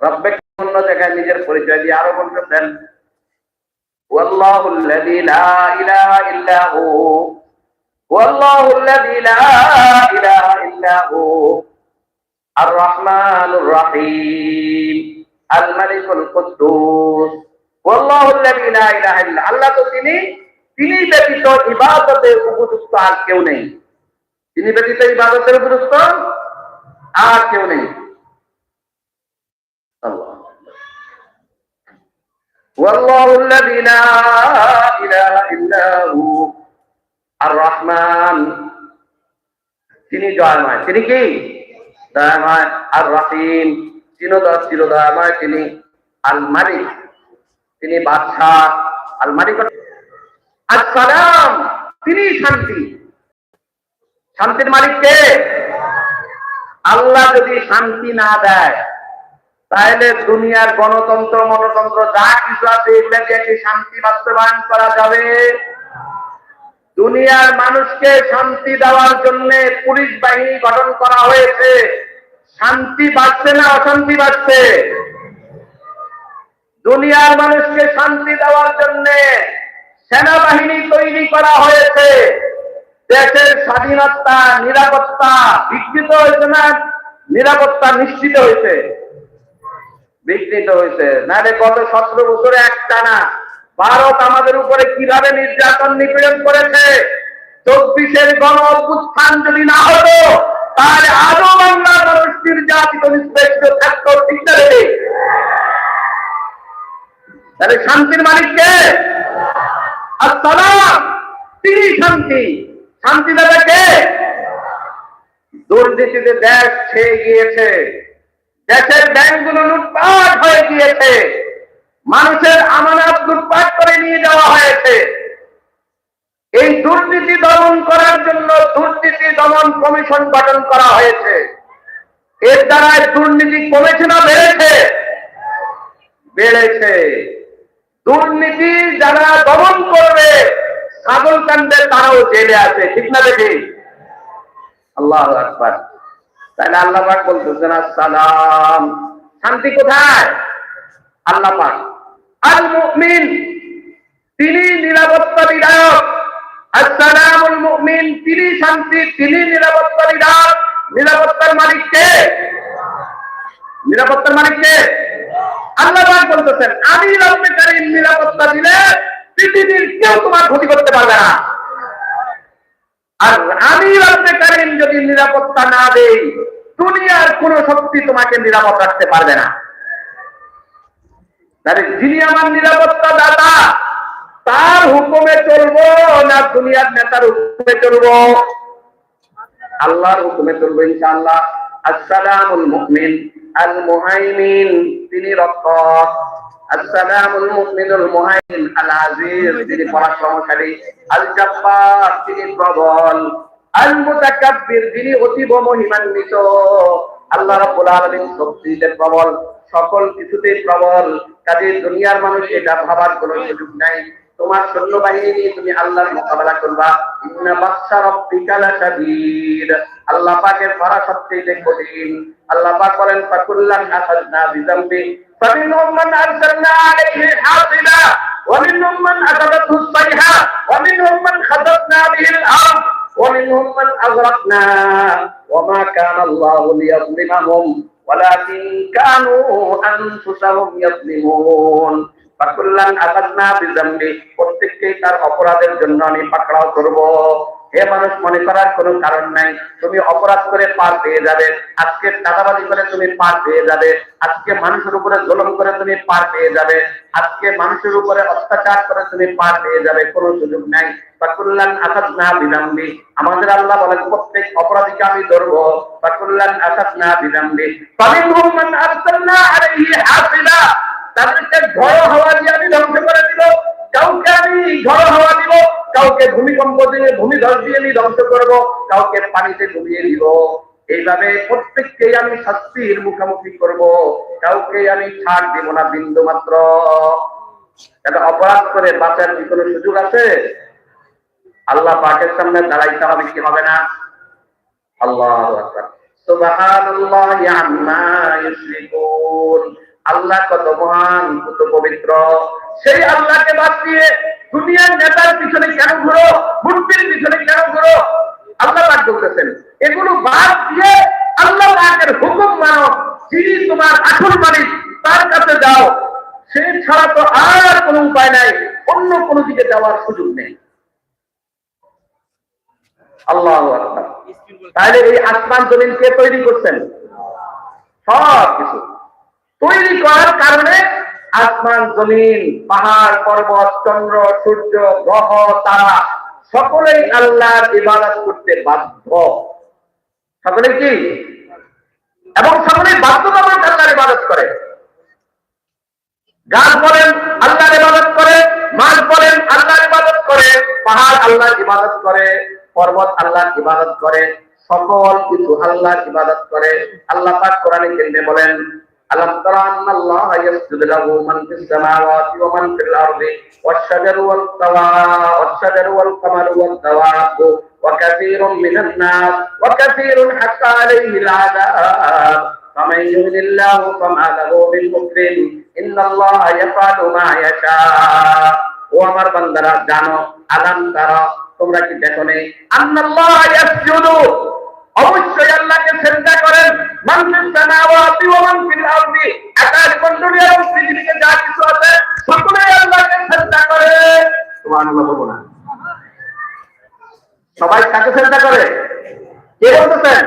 রব্বে অন্য জায়গায় নিজের পরিচয় দিয়ে আরো বলতেছেন والله الذي لا إله إلا هو والله الذي لا إله إلا هو الرحمن الرحيم الملك القدوس والله الذي لا إله إلا আল্লাহ তো তিনি তিনি ব্যতীত ইবাদতের উপযুক্ত আর কেউ নেই তিনি ব্যতীত ইবাদতের উপযুক্ত আর কেউ নেই والله الذي لا إله إلا هو الرحمن তিনি দয়াময় তিনি কি দয়াময় আর রহিম চিরদয় চিরদয়াময় তিনি আল মালিক তিনি বাদশাহ আল মালিক আসসালাম তিনি শান্তি শান্তির মালিক কে আল্লাহ যদি শান্তি না দেয় তাহলে দুনিয়ার গণতন্ত্র, মনতন্ত্র, যা কিছু আছে এগুলোকে শান্তি বাস্তবায়ন করা যাবে। দুনিয়ার মানুষকে শান্তি দেওয়ার জন্য পুলিশ বাহিনী গঠন করা হয়েছে। শান্তি বাড়ছে না অশান্তি বাড়ছে? দুনিয়ার মানুষকে শান্তি দেওয়ার জন্য সেনাবাহিনী তৈরি করা হয়েছে। দেশের স্বাধীনতা, নিরাপত্তা, বিকৃত হয়েছে না? নিরাপত্তা নিশ্চিত হয়েছে। বিঘ্নিত হয়েছে। নাহলে গত সতেরো বছরে একটা না ভারত আমাদের উপরে কীভাবে নির্যাতন নিপীড়ন করেছে? চব্বিশের গণ অভ্যুত্থান যদি না হতো, তাহলে আজও বাংলার মানুষ নির্যাতিত নিষ্পেষিত থাকতো, ঠিক না তাহলে শান্তির মালিককে আসসালাম তিনি শান্তি। শান্তি দেবে কে? দুর্নীতিতে দেশ ছেয়ে গিয়েছে। দেশের ব্যাংকগুলো লুটপাট হয়ে গিয়েছে। মানুষের আমানত লুটপাট করে নিয়ে যাওয়া হয়েছে। এই দুর্নীতি দমন করার জন্য দুর্নীতি দমন কমিশন গঠন করা হয়েছে। এর দ্বারা দুর্নীতি কমেছে না বেড়েছে? বেড়েছে। দুর্নীতি যারা দমন করবে, ছাগল কাণ্ডে তারাও জেলে আছে। ঠিক না দেখি আল্লাহ আকবার। তাহলে আল্লাহ পাক বলতেছেন, আসসালাম। শান্তি কোথায়? আল্লাহ পাক। আল মুমিন তিনি নিরাপত্তা বিধায়ক। আসসালামুল মুমিন, তিনি শান্তি, তিনি নিরাপত্তা বিধায়ক। নিরাপত্তার মালিক কে? নিরাপত্তার মালিক কে? আল্লাহ পাক বলতেছেন, আমি রব্বে কারীম নিরাপত্তা দিলে পৃথিবীর কেউ তোমার ক্ষতি করতে পারবে না। আর আমি রব্বে কারীম যদি নিরাপত্তা না দেই, দুনিয়ার কোন শক্তি তোমাকে নিরাপদ রাখতে পারবে না। যিনি আমার নিরাপত্তা দাতা তার হুকুমে চলবো না দুনিয়ার নেতার হুকুমে চলবো? আল্লাহর হুকুমে চলবো, ইনশাআল্লাহ। আসসালামুল মুমিন, আল মুহাইমিন, তিনি রক্ষক। আসসালামুল মুমিনুল মুহাইমিন আল আজিজ তিনি পরাক্রমশালী আল জাব্বার তিনি প্রবল আল মুতাকাব্বির যিনি অতীব মহিমান্বিত। আল্লাহ রাব্বুল আলামিন শক্তিতে প্রবল, সকল কিছুতেই প্রবল। কাজে দুনিয়ার মানুষ এটা ভাবার কোনো সুযোগ নাই। তোমার সৈন্যবাহিনী নিয়ে তুমি আল্লাহর মোকাবেলা করবা ইন্না বাদশা রাব্বিকা লাশাদীদ আল্লাহ পাকের ধরা সবচেয়ে কঠিন আল্লাহ পাক বলেন ফাকুল্লান আখাযনা বিযামবি فمنهم من أرسلنا عليه حاصبا ومنهم من أخذته الصيحة ومنهم من خسفنا به الأرض ومنهم من أغرقنا وما كان الله ليظلمهم ولكن كانوا أنفسهم يظلمون ফাকুল্লান তার অপরাধের জন্য আমি পাকড়াও করব। হে মানুষ, মনে করার কোনো কারণ নাই। তুমি অপরাধ করে পার পেয়ে যাবে। আজকে টাকাবাজি করে তুমি পার পেয়ে যাবে। আজকে মানুষের উপরে জুলুম করে তুমি পার পেয়ে যাবে। আজকে মানুষের উপরে অত্যাচার করে তুমি পার পেয়ে যাবে। কোনো সুযোগ নাই। আমাদের আল্লাহ বলেন, প্রত্যেক অপরাধীকে আমি ধরবো। ফাকুল্লান আখাযনা বিযামবি ফামিনহুম মান তাদেরকে ঝড় হাওয়া দিয়ে আমি ধ্বংস করে দিব। কাউকে আমি ঝড় হাওয়া দিব, কাউকে ভূমিকম্প দিয়ে, ভূমিধস দিয়ে আমি ধ্বংস করব, কাউকে পানিতে ডুবিয়ে দিব। এইভাবে প্রত্যেককেই আমি শাস্তির মুখোমুখি করব। কাউকে আমি ছাড় দিব না, বিন্দু মাত্র। এটা অপরাধ করে বাঁচার কি কোনো সুযোগ আছে? আল্লাহ পাকের সামনে দাঁড়াইতে হবে কি হবে না? আল্লাহ সুবহানাল্লাহি আম্মা ইউশরিকুন। আল্লাহ কত মহান, কত পবিত্র। সেই আল্লাহকে বাদ দিয়ে দুনিয়ার নেতার পিছনে কেন ঘুরো, মূর্তির পিছনে কেন ঘুরো? আল্লাহ পাক বলতেছেন, এগুলো বাদ দিয়ে আল্লাহ পাকের হুকুম মানো, যিনি তোমার আসল মালিক, তার কাছে যাও। সে ছাড়া তো আর কোনো উপায় নাই, অন্য কোনো দিকে যাওয়ার সুযোগ নেই। আল্লাহ তাহলে এই আসমান জমিন কে তৈরি করছেন? সব কিছু তৈরি করার কারণে আসমান, জমিন, পাহাড়, পর্বত, চন্দ্র, সূর্য, গ্রহ, তারা সকলেই আল্লাহর ইবাদত করতে বাধ্য। সকলে কি? এবং সকলেই বাধ্যতামূলক আল্লাহর ইবাদত করে। গাছ বলেন, আল্লাহর ইবাদত করে। মাছ বলেন, আল্লাহর ইবাদত করে। পাহাড় আল্লাহর ইবাদত করে। পর্বত আল্লাহর ইবাদত করে। সকল কিছু আল্লাহর ইবাদত করে। আল্লাহ পাক কোরআনে কারিমে বলেন আলম তারা আন্না আল্লাহ ইয়াসজুদু লাহু মান ফিস সামাওয়াতি ওয়া মান ফিল আরদি ওয়াশ-শাজারু ওয়াল কাওয়া ওয়াশ-শাজারু ওয়াল কামারু ওয়াদ দাওয়াব ওয়া কাসীরুম মিনান নাস ওয়া কাসীরুন হাক্কা আলাইহিল আযাব فمن يهن الله فما له من مكرم ان الله يفعل ما يشاء ও আমার বান্দারা জানো আলাম তারা তোমরা কি দেখো নেই আন্নাল্লাহ ইয়াসজুদু অবশ্যই আল্লাহকে সেজদা করেন আকাশ এবং পৃথিবীতে যা কিছু আছে, সকলেই আল্লাহকে সেজদা করে। সবাই কাকে সেজদা করে? কে বলতেছেন?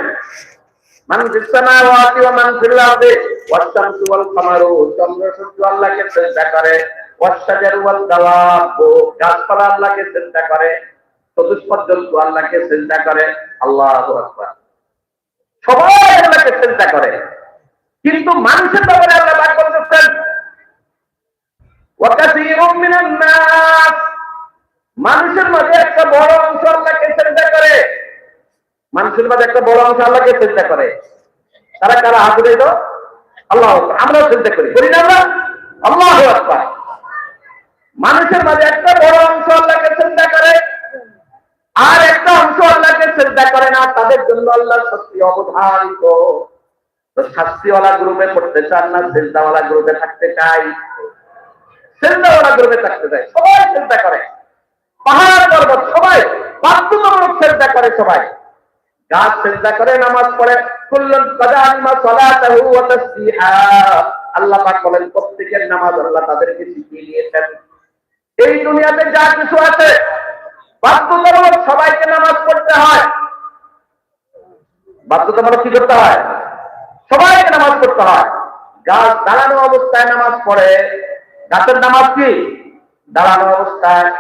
মান করে গাছপালা আল্লাহকে সেজদা করে, চতুষ্পদ আল্লাহকে চিন্তা করে। আল্লাহ সবাই আল্লাহকে চিন্তা করে। কিন্তু মানুষের ব্যাপারে আল্লাহ বাদ করতেছেন মানুষের মাঝে একটা বড় অংশ আল্লাহকে চিন্তা করে। মানুষের মাঝে একটা বড় অংশ আল্লাহকে চিন্তা করে। তারা কারা? হাত তো? আল্লাহ আমরাও চিন্তা করি। করি না আল্লাহ মানুষের মাঝে একটা বড় অংশ আল্লাহকে চিন্তা করে। আর একটা অংশ আল্লাহকে চিন্তা করে না, তাদের জন্য আল্লাহ শাস্তি অবধারিত। শাস্তিওয়ালা গ্রুপে পড়তে চান না চিন্তাওয়ালা গ্রুপে থাকতে চাই। চিন্তাওয়ালা গ্রুপে থাকতে চাই, সবাই চিন্তা করে। পাহাড়, পর্বত, সবাই। বাধ্যতামূলক চিন্তা করে সবাই। গাছ চিন্তা করে, নামাজ পড়ে। কুল্লুন কাদানিমা সালাতাহু ওয়া আল্লাহ পাক বলেন, প্রত্যেকের নামাজ আল্লাহ তাদেরকে শিখিয়ে দিয়েছেন। এই দুনিয়াতে যা কিছু আছে বাধ্যতামূলক সবাইকে নামাজ পড়তে হয়। বাধ্যতামূলক কি করতে হয়? সবাইকে নামাজ পড়তে হয়। গাছ দাঁড়ানো অবস্থায় নামাজ পড়ে। গাছের নামাজ কি? দাঁড়ানো অবস্থায়।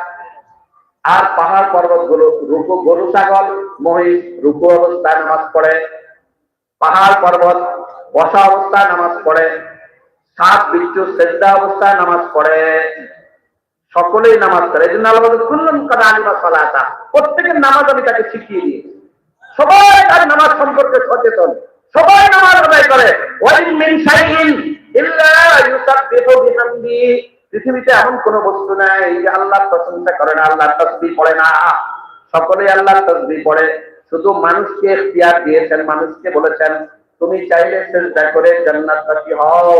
আর পাহাড় পর্বতগুলো গরু, ছাগল, মহিষ রুকু অবস্থায় নামাজ পড়ে। পাহাড় পর্বত, বসা অবস্থায় নামাজ পড়ে। সাত বিচ্ছু সেদ্ধা অবস্থায় নামাজ পড়ে। সকলেই নামাজ পড়ে। এই জন্য আল্লাহ খুললাম কাদা আলিমা সালাতা। প্রত্যেকের নামাজ আমি তাকে শিখিয়ে দিয়েছি সবাই তার নামাজ সম্পর্কে সচেতন। সবাই নামাজ আদায় করে। পৃথিবীতে এমন কোন বস্তু নাই যে আল্লাহর প্রশংসা করে না, আল্লাহর তাসবিহ পড়ে না। সকলেই আল্লাহর তাসবিহ পড়ে। শুধু মানুষকে দিয়েছেন, মানুষকে বলেছেন তুমি চাইলে চেষ্টা করে জান্নাতবাসী হও,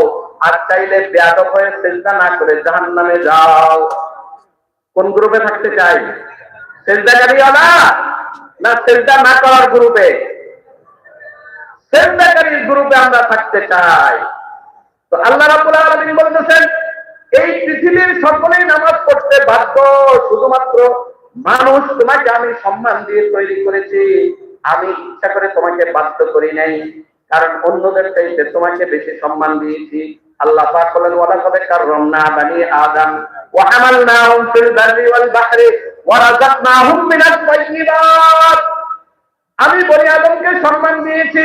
আর চাইলে বেয়াদব হয়ে চেষ্টা না করে জাহান্নামে যাও। কোন গ্রুপে থাকতে চাই? চেষ্টাকারী না না না করার গ্রুপে? গ্রুপে আমরা থাকতে চাই। তো আল্লাহ রাব্বুল আলামিন বলতেছেন, এই পৃথিবীর সকলেই নামাজ পড়তে বাধ্য, শুধুমাত্র মানুষ তোমাকে আমি সম্মান দিয়ে তৈরি করেছি। আমি ইচ্ছা করে তোমাকে বাধ্য করি নাই। কারণ অন্যদের চাইতে তোমাকে বেশি সম্মান দিয়েছি। আল্লাহ পাক বলেন, ওয়ালা কবে কাররামনা বানি আদম ওয়া হামালনাহুম ফিল বাররি ওয়াল বাহরি ওয়া রাযাকনাহুম মিনাত তাইয়্যিবাত আমি বনি আদমকে সম্মান দিয়েছি।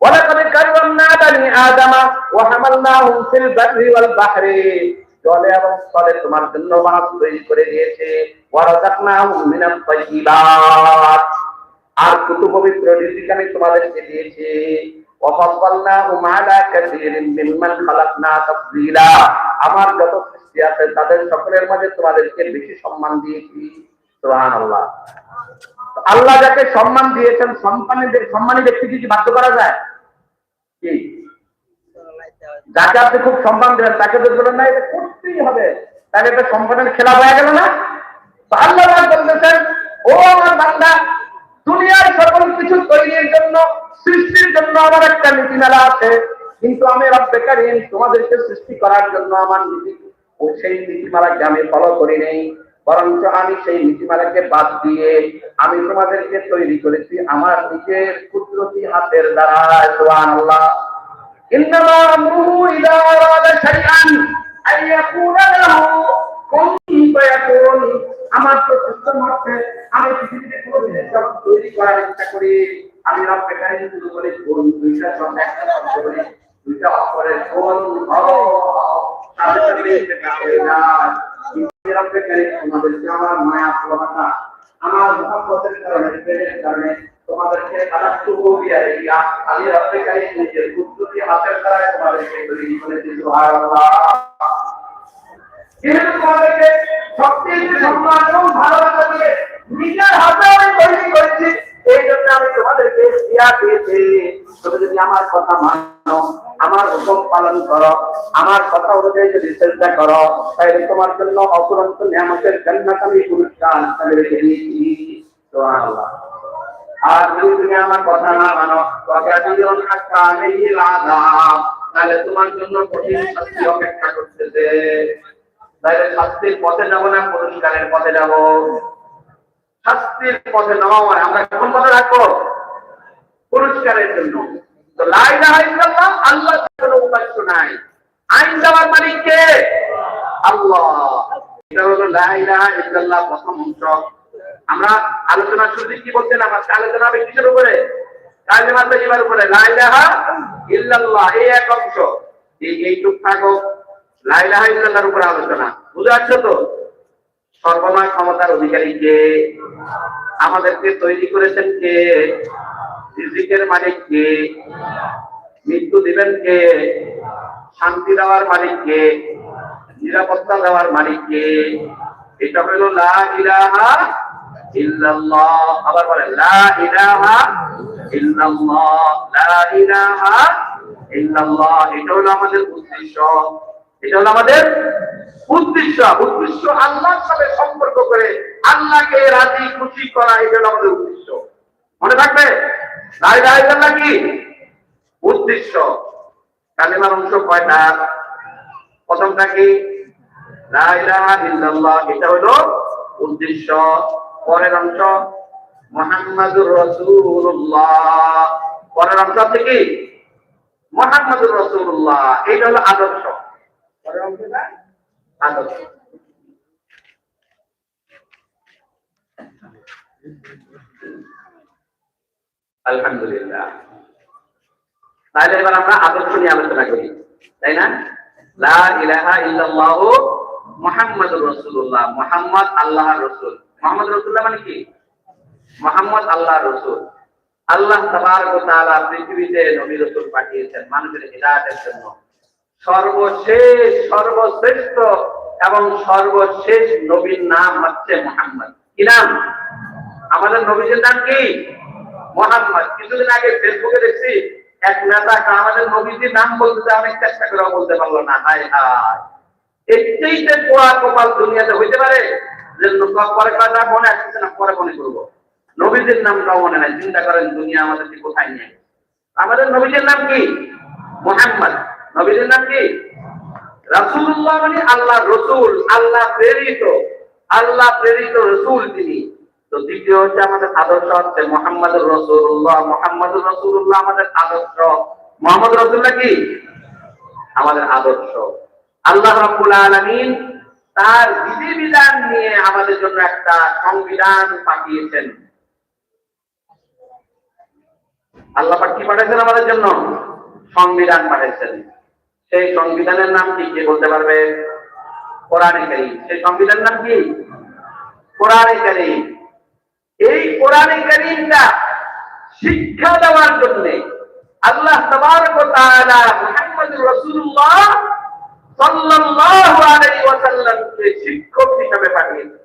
ওয়ালা কবে কাররামনা বানি আদম ওয়া হামালনাহুম ফিল বাররি ওয়াল বাহরি। জলে এবং স্থলে তোমার জন্য মাছ তৈরি করে দিয়েছে। ওয়া রাযাকনাহুম মিনাত তাইয়্যিবাত আর কত পবিত্র রিজিক আমি তোমাদেরকে দিয়েছি? আমার যত সৃষ্টি আছে, তাদের সকলের মাঝে তোমাদেরকে বেশি সম্মান দিয়েছি। সুবহানাল্লাহ। আল্লাহ যাকে সম্মান দিয়েছেন সম্মানী সম্মানী কি বাধ্য করা যায়? কি? যাকে আপনি খুব সম্মান দেন তাকে তো বলেন না, এটা করতেই হবে। তাহলে এটা সম্মানের খেলা হয়ে গেল না? আল্লাহ বলতেছেন, ও আমার বান্দা দুনিয়ার সকল কিছু তৈরির জন্য সৃষ্টির জন্য আমার একটা নীতিমালা আছে কিন্তু আমি রব্বে কারিম তোমাদেরকে সৃষ্টি করার জন্য আমার নীতি ও সেই নীতিমালাকে আমি ফলো করি নেই বরঞ্চ আমি সেই নীতিমালাকে বাদ দিয়ে আমি তোমাদেরকে তৈরি করেছি আমার নিজের কুদরতি হাতের দ্বারা সুবহানাল্লাহ إنما أمره إذا أراد شيئا أن يقول له كن فيكون আমার তো সিস্টেম হচ্ছে আমি পৃথিবীতে কোনো জিনিস যখন তৈরি করার ইচ্ছা করি, আমি রব্বে কারিম শুরু করে কোন দুইটা শব্দ একটা শব্দ বলি দুইটা অক্ষরের তোমাদেরকে আমার মায়া আমার মহাব্বতের কারণে, প্রেমের কারণে, তোমাদেরকে আলাদা বিয়া দিয়া আমি রব্বে কারিম নিজের কুদরতি হাতের দ্বারা তোমাদেরকে আমার কথা পালন করো, আমার কথা অনুযায়ী যদি চেষ্টা করো, তাহলে তোমার জন্য অপুরন্ত নিয়ামতের জান্নাত পুরস্কার রেখে দিয়েছি। আর যদি তুমি আমার কথা না মানো তাহলে তোমার জন্য কঠিন অপেক্ষা করতেছে। তাহলে শাস্তির পথে যাব না, পুরস্কারের পথে যাব? শাস্তির পথে নয় আমরা কোন পথে রাখব? পুরস্কারের জন্য। তো আল্লাহ কোনো উপাস্য নাই। আইন দেওয়ার মালিক কে? আল্লাহ। এটা হলো ইল্লাল্লাহ প্রথম অংশ। আমরা আলোচনা শুরুতে কি বলছিলাম? আজকে আলোচনা হবে কিসের উপরে? কালিমা তৈবার উপরে। লা ইলাহা ইল্লাল্লাহ, এই এক অংশ। এই এইটুক থাকো লা ইলাহা ইল্লাল্লাহর উপরে আলোচনা। বুঝে আসছো তো? সর্বময় ক্ষমতার অধিকারী কে? আমাদেরকে তৈরি করেছেন কে? রিজিকের মালিক কে? মৃত্যু দিবেন কে? শান্তি দেওয়ার মালিক কে? নিরাপত্তা দেওয়ার মালিক কে? এটা হলো লা ইলাহা ইল্লাল্লাহ। আবার বলেন, লা ইলাহা ইল্লাল্লাহ। লা ইলাহা ইল্লাল্লাহ। এটা হলো আমাদের উদ্দেশ্য। এটা হলো আমাদের উদ্দেশ্য উদ্দেশ্য আল্লাহর সাথে সম্পর্ক করে আল্লাহকে রাজি, খুশি করা এটা হলো আমাদের উদ্দেশ্য। মনে থাকবে? কি উদ্দেশ্য। কালিমার অংশ কয়টা প্রথমটা কি? এটা হলো উদ্দেশ্য। পরের অংশ, মুহাম্মাদুর রাসূলুল্লাহ। পরের অংশ থেকে মুহাম্মাদুর রাসূলুল্লাহ, এটা হলো আদর্শ। পরের অংশটা আদর্শ। আলহামদুলিল্লাহ। তাহলে এবার আমরা মানে কি? মুহাম্মদ আল্লাহর রাসূল। আল্লাহ তাবারক ওয়া পৃথিবীতে নবী রাসূল পাঠিয়েছেন, মানুষের হিদায়াতের জন্য। সর্বশেষ, সর্বশ্রেষ্ঠ এবং সর্বশেষ নবীর নাম হচ্ছে মুহাম্মদ। কি নাম? আমাদের নবীর নাম কি? মোহাম্মদ। কিছুদিন আগে ফেসবুকে দেখছি এক নেতা আমাদের নবীজির নাম বলতে অনেক চেষ্টা করে বলতে পারল না। হায় হায়। এর চাইতে পোড়া কপাল দুনিয়াতে হইতে পারে যে পরে কথা মনে আসছে না, পরে মনে করব। নবীজির নামটাও মনে নাই। চিন্তা করেন, দুনিয়া আমাদেরকে কোথায় নিয়ে আমাদের নবীজির নাম কি? মোহাম্মদ। নবীজির নাম কি? রাসূলুল্লাহ মানে আল্লাহ রসুল, আল্লাহ প্রেরিত আল্লাহ প্রেরিত রসুল তিনি। তো দ্বিতীয় হচ্ছে আমাদের আদর্শ হচ্ছে মোহাম্মদ রসুল্লাহ মোহাম্মদ রসুল্লাহ আমাদের আদর্শ। মোহাম্মদ রসুল্লাহ কি? আমাদের আদর্শ। আল্লাহ রাব্বুল আলামিন তার বিধিবিধান নিয়ে আমাদের জন্য একটা সংবিধান পাঠিয়েছেন। আল্লাহ কি পাঠিয়েছেন আমাদের জন্য? সংবিধান পাঠিয়েছেন সেই সংবিধানের নাম কি, কে বলতে পারবে? কোরআনে সেই সংবিধানের নাম কি? কোরআনে এই কোরআনে শিক্ষা দেওয়ার জন্য আল্লাহ তাবারক তাআলা মুহাম্মদুর রাসূলুল্লাহ সাল্লাল্লাহু আলাইহি ওয়াসাল্লামকে শিক্ষক হিসেবে পাঠিয়েছেন।